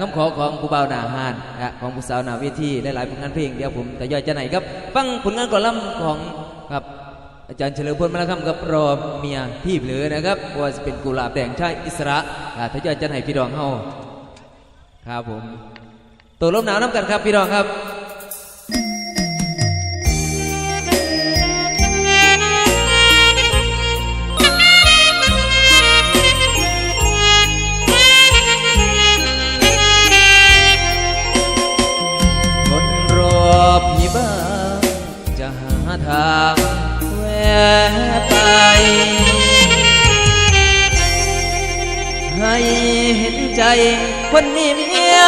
คำขอของผู้บ่าวหนาฮานนะของผู้สาวนาเวทีหลายๆผลงานเพลงเดี๋ยวผมจะย่อยจะไหนครับ ฟังผลงานก่อนล่ำของครับอาจารย์เฉลิมพลมาแล้วครับกับรอเมียพี่เหลือนะครับว่าจะเป็นกุหลาบแดงชายอิสระถ้าย่อยจะไหนพี่ดองเฮาครับผมตัวลมหนาวน้ำกันครับพี่ดองครับ ให้เห็นใจคนมีเมีย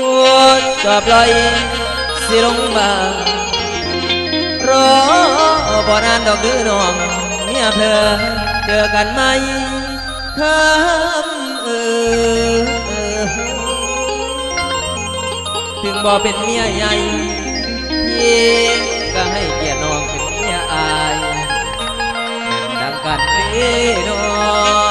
ปวดจอบลอยสิลงมารอบ่นานดอกดื้อน้องเมียเพอเจอกันไหมคำเออถึงบ่เป็นเมียใหญ่พี่ก็ให้เกียรติน้องเป็นเมียอายดังกันเด้น้อง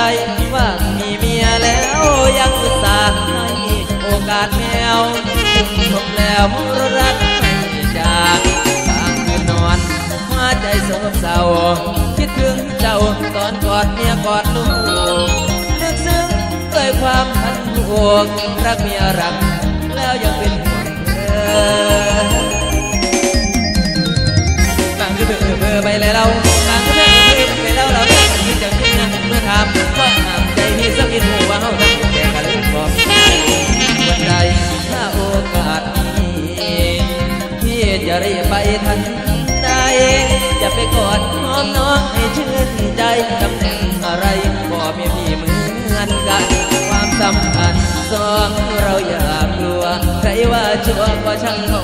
ใจว่ามีเมียแล้วยังอุตส่าห์ให้โอกาสแมวจบแล้วรักไม่จากกลางคืนนอนหัวใจโศกเศร้าคิดถึงเจ้าตอนกอดเมียกอดลูกลึกซึ้งด้วยความพันห่วงรักเมียรัก แล้วยังเป็นห่วงเธอบางก็เบื่อเบื่อไปเลย กอดหอมน้องให้ชื่นใจตำแหน่งอะไรก็มีพี่เหมือนกัน ความสำคัญสองเราอย่ากลัว ใครว่าชั่วก็ช่างเขา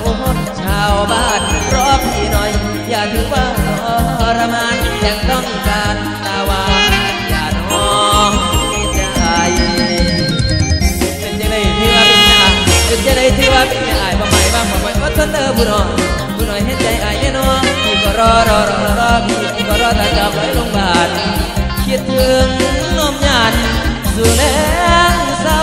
ชาวบ้านรอพี่หน่อย อย่าถือว่าทรมานยังต้องการตาวานอย่าน้องใจเป็นจะได้ที่ว่าเป็นยาเป็นจะได้ที่ว่าเป็นยาอายบ่ใหม่บ้างบ่ใหม่ก็ทนเด้อผู้น้องผู้น้อยเห็นใจอายแน่นอ ก็รอรอรอรอพี่ก็รอต่จับไว้โรงบาลคิดถึงนมยานสู่แลงเศร้า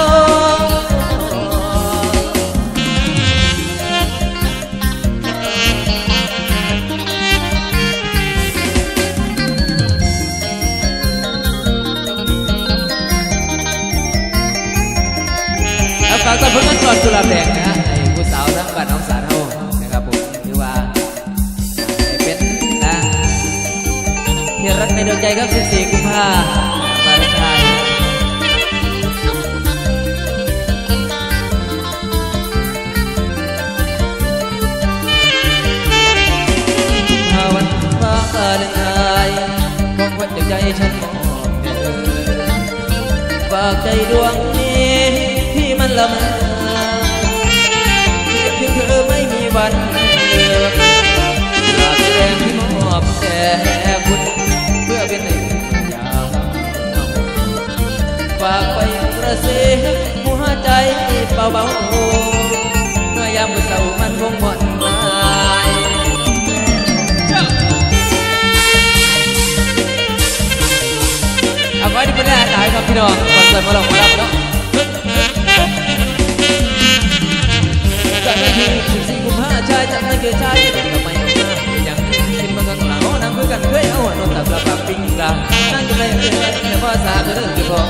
ฝากต้อนผลงานก่อนกุหลาบแดงนะ วงใจครับ 14 กุมภาปาเลนไทน์ถ้าวันฟ้าเลนไทน์ของขวัญจากใจฉันมอบแด่เธอฝากใจดวงนี้ที่มันละเมอี่น้องคอนสิมาลองมารับเนาะจากนั้นคือสิบสี่กุมภาชายจากนั้นคือกี่เป็นทำไมออกมาอย่างคิดมันก็กล่าวนั่งคือกันเคยเอาหัวนอนตับลาบปิ้งกลานั่งกันเลยแต่ภาษาจะเริ่มคือพอ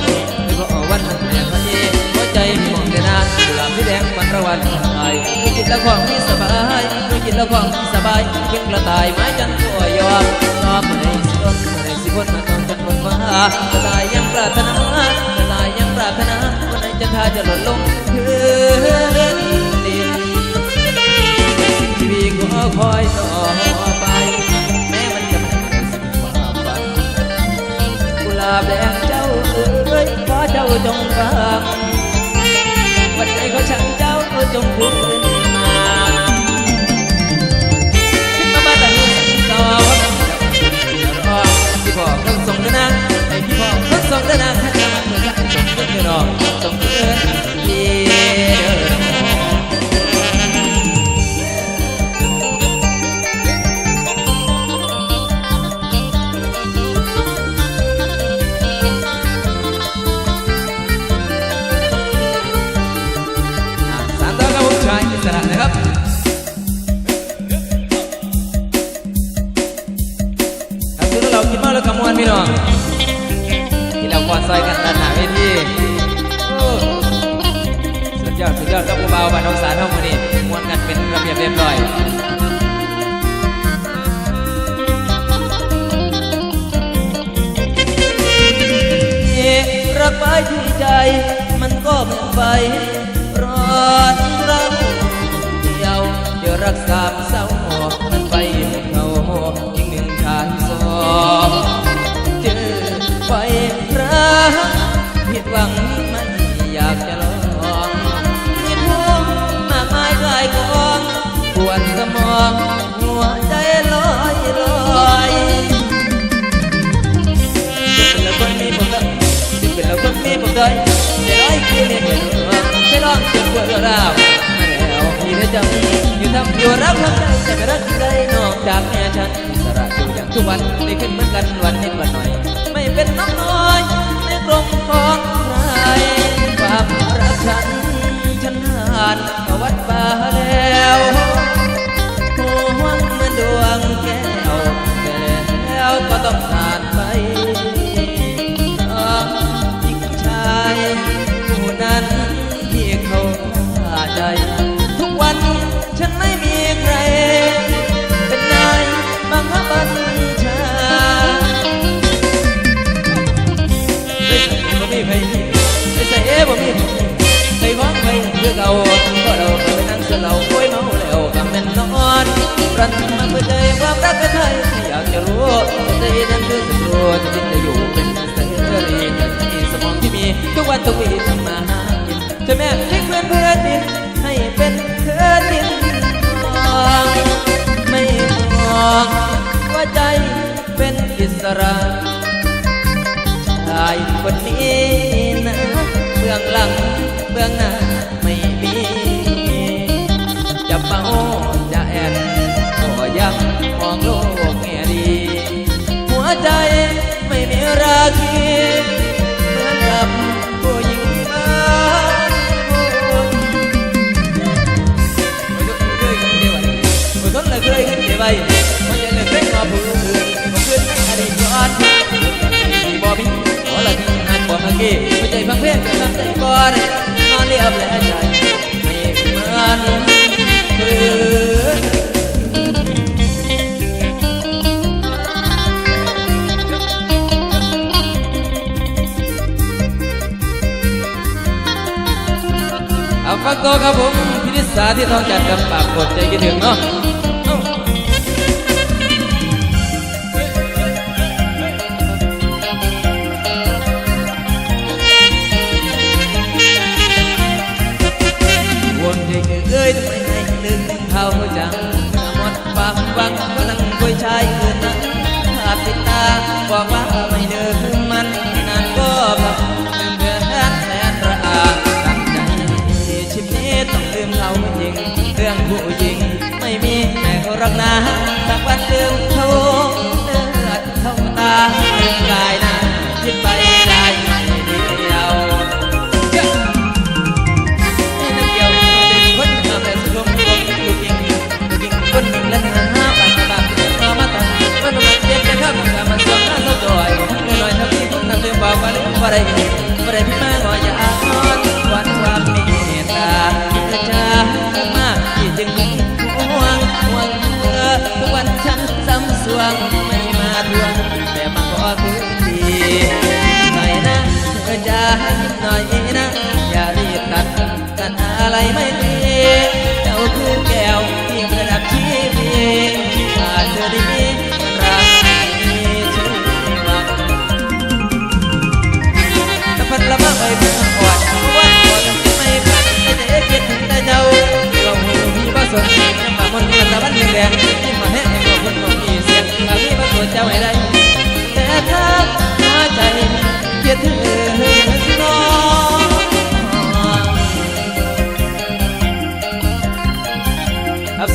คือพอวันนั้นแม่พอดีหัวใจมองแต่นาหลับที่แดงมันระวันหายกินแล้วความที่สบายกินแล้วความที่สบายเพียงกระต่ายไม้จันทร์ตัวยอมชอบในสิบคนในสิบคนมาต้องจันทร์มาต่ายยังประรถนา วันไหนจันทาจะหล่นลงพื้นดินชีวิตก็คอยต่อไป แม้มันจะไม่เป็นสิ่งความฝันกุหลาบแดงเจ้าเอ้ยขอเจ้าจงฟังวันใจของฉันเจ้าจงพูดที่บอกต้องส่งเดินนะให้พี่พ่อต้องส่งเดินนะ นส่งเดินเดินรอส่งเดินพี่เดินอะสามตัวครับผมชายอิสระนะครับครับคือเราคิดมากแล้วกับมวนพี่น้องที่เราควอซอยกัน ยอดสุดยอดครับผู้เบาบานองสารเท่ามือนี่มวนกันเป็นระเบียบเรียบร้อยรักไว้ที่ใจ มันก็เหมือนไฟร้อนเราเดียวเดี๋ยวรักสามเศร้ามันไปหมดเขายิ่งหนึ่งชายสองเจอไฟรักผิดหวังมันอยากจะลอ แล้วพี่ได้จำอยู่ทำอยู่รับทำใจจะไม่รักใครนอกจากแม่ฉันสระอยู่อย่างทุกวันไม่ขึ้นเหมือนกันวันนิดวันหน่อย ไม่เป็นน้องน้อยในกรงของใครความรักฉันฉันผ่านวัดป่าแล้วห่วงเหมือนดวงแก้วแต่แล้วก็ต้องผ่านไปน้องหญิงชายผู้นั้นที่เขาฆ่าใจ รันมาเพื่อใจความรักกับใครอยากจะรู้ใจนั้นคือสุดรู้จิตจะอยู่เป็นเสรีที่สมองที่มีทุกวันทุกวีทำมาหากินจะแม่ทิ้งเพื่อนเพื่อนดินให้เป็นเพื่อนดินมไม่มองว่าใจเป็นอิสระชายคนนี้นะเบื้องหลังเบื้องหน้าไม่มี ใจไม่มีราคีเหมือนกับผู้หญิงบ้านโอ้ยโอ้ยทนเลยเคยกันเดียวไปมันจะเลยเคยมาผู้อื่นมาขึ้นอดีตย้อนบ่มีขอละที่หันบ่ฮักกี้หัวใจฟังเพลงทำใจบ่ได้นอนเรียบและใจไม่เหมือนคือ ฟังตัวครับผมพินิสาที่ทองจัดกับปากกดใจกินถึงเนาะ สักวันลืมเขาเลือดเข้าตาเรื่องกายนะคิดไปได้ไม่เดียวนักเกี่ยวเป็นคนทำแต่สุขมคงลูกยิงลูกยิงคนหนึ่งและหาบางบางมามาตั้งมันมันเจ็บจะข้ามกับมันสองหน้าเศร้าจอยน้อยทั้งที่คนนั่งลืมบอกว่าลืมว่าได้ยินว่ได้พี่มาหน่อยอย่าอ่อน งไม่มาทวงแต่มาขอคืนดีหน่อยนะเธอจะให้หน่อยนะ อย่ารีบตัดกันอะไรไม่ดี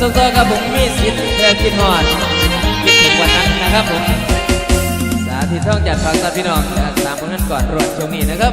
ส่วนตัวกับผมมีสิทธิ์เพื่อคิดหอดคิดถึงวันนั้นนะครับผม สาธิตท่องจัดฟังตาพี่น้องนะครับตามผลงานก่อนรวดช่วงนี้นะครับ